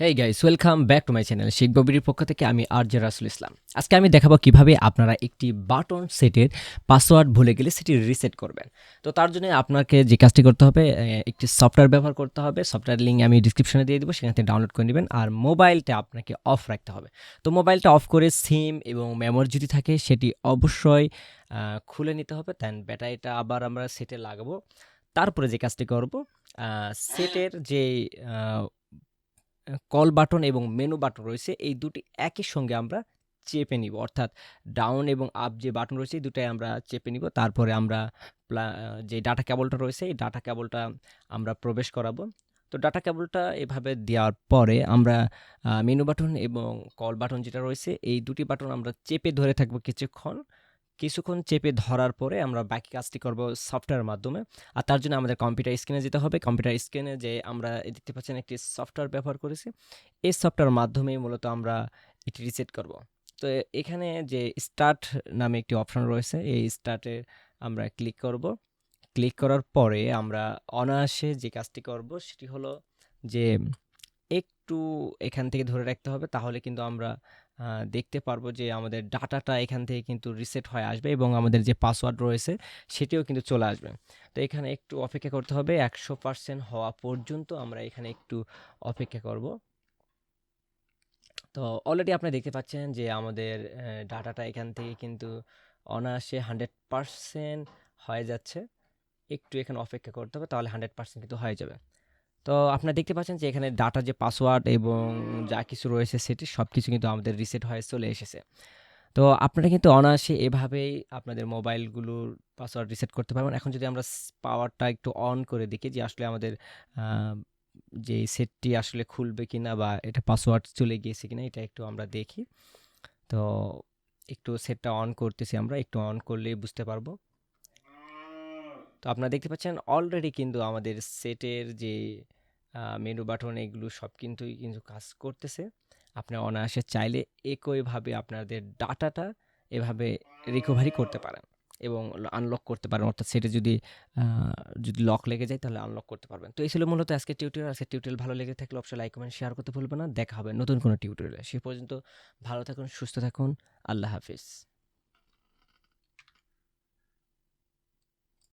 Hey guys welcome back to my channel Sheikh ববির পক্ষ থেকে আমি আর জে রাসুল ইসলাম আজকে আমি দেখাবো কীভাবে আপনারা একটি বাটন সেটের পাসওয়ার্ড ভুলে গেলে সেটি রিসেট করবেন। তো তার জন্য আপনাকে যে কাজটি করতে হবে একটি সফটওয়্যার ব্যবহার করতে হবে। সফটওয়্যার লিঙ্ক আমি ডিসক্রিপশনে দিয়ে দেবো, সেখান থেকে ডাউনলোড করে নেবেন। আর মোবাইলটা আপনাকে অফ রাখতে হবে। তো মোবাইলটা অফ করে সিম এবং মেমোরি যদি থাকে, সেটি অবশ্যই খুলে নিতে হবে। দেন ব্যাটারিটা আবার আমরা সেটে লাগাবো। তারপরে যে কাজটি করব সেটের যে কল বাটন এবং মেনু বাটন রয়েছে, এই দুটি একই সঙ্গে আমরা চেপে নিব। অর্থাৎ ডাউন এবং আপ যে বাটন রয়েছে দুটাই আমরা চেপে নিব। তারপরে আমরা যে ডাটা কেবলটা রয়েছে, এই ডাটা কেবলটা আমরা প্রবেশ করাবো। তো ডাটা কেবলটা এভাবে দেওয়ার পরে আমরা মেনু বাটন এবং কল বাটন যেটা রয়েছে, এই দুটি বাটন আমরা চেপে ধরে থাকব কিছুক্ষণ। কিছুক্ষণ চেপে ধরার পরে আমরা বাকি কাজটি করব সফটওয়্যারের মাধ্যমে। আর তার জন্য আমাদের কম্পিউটার স্ক্রিনে যেতে হবে। কম্পিউটার স্ক্রিনে যে আমরা দেখতে পাচ্ছেন একটি সফটওয়্যার ব্যবহার করেছি। এই সফটওয়্যার মাধ্যমেই মূলত আমরা এটি রিসেট করব। তো এখানে যে স্টার্ট নামে একটি অপশন রয়েছে, এই স্টার্টে আমরা ক্লিক করব। ক্লিক করার পরে আমরা অনায়াসে যে কাজটি করব সেটি হলো যে একটু এখান থেকে ধরে রাখতে হবে। তাহলে কিন্তু আমরা দেখতে পারব যে আমাদের ডাটাটা এখান থেকে কিন্তু রিসেট হয়ে আসবে এবং আমাদের যে পাসওয়ার্ড রয়েছে সেটিও কিন্তু চলে আসবে। তো এখানে একটু অপেক্ষা করতে হবে, একশো পার্সেন্ট হওয়া পর্যন্ত আমরা এখানে একটু অপেক্ষা করব। তো অলরেডি আপনি দেখতে পাচ্ছেন যে আমাদের ডাটাটা এখান থেকে কিন্তু অনায়াসে হান্ড্রেড পার্সেন্ট হয়ে যাচ্ছে। একটু এখানে অপেক্ষা করতে হবে, তাহলে হান্ড্রেড পার্সেন্ট কিন্তু হয়ে যাবে। তো আপনারা দেখতে পাচ্ছেন যে এখানে ডাটা যে পাসওয়ার্ড এবং যা কিছু রয়েছে সেটি সব কিছু কিন্তু আমাদের রিসেট হয়ে চলে এসেছে। তো আপনারা কিন্তু অনায়াসে এভাবেই আপনাদের মোবাইলগুলোর পাসওয়ার্ড রিসেট করতে পারবেন। এখন যদি আমরা পাওয়ারটা একটু অন করে দেখি যে আসলে আমাদের যে সেটটি আসলে খুলবে কি না বা এটা পাসওয়ার্ড চলে গিয়েছে কিনা, এটা একটু আমরা দেখি। তো একটু সেটটা অন করতেছি আমরা, একটু অন করলেই বুঝতে পারব। তো আপনারা দেখতে পাচ্ছেন অলরেডি কিন্তু আমাদের সেটের যে মেনু বাটন এগুলো সব কিন্তু কিন্তু কাজ করতেছে। আপনারা অনায়াসে চাইলে একইভাবে আপনাদের ডাটাটা এভাবে রিকভারি করতে পারেন এবং আনলক করতে পারেন। অর্থাৎ সেটা যদি যদি লক লেগে যায় তাহলে আনলক করতে পারবেন। তো এই ছিল মূলত আজকে টিউটোরিয়াল আজকে টিউটোরিয়াল ভালো লেগে থাকলে অবশ্যই লাইক কমেন্ট শেয়ার করতে ভুলবেন না। দেখা হবে নতুন কোনো টিউটোরিয়ালে সে পর্যন্ত ভালো থাকুন, সুস্থ থাকুন। আল্লাহ হাফিজ।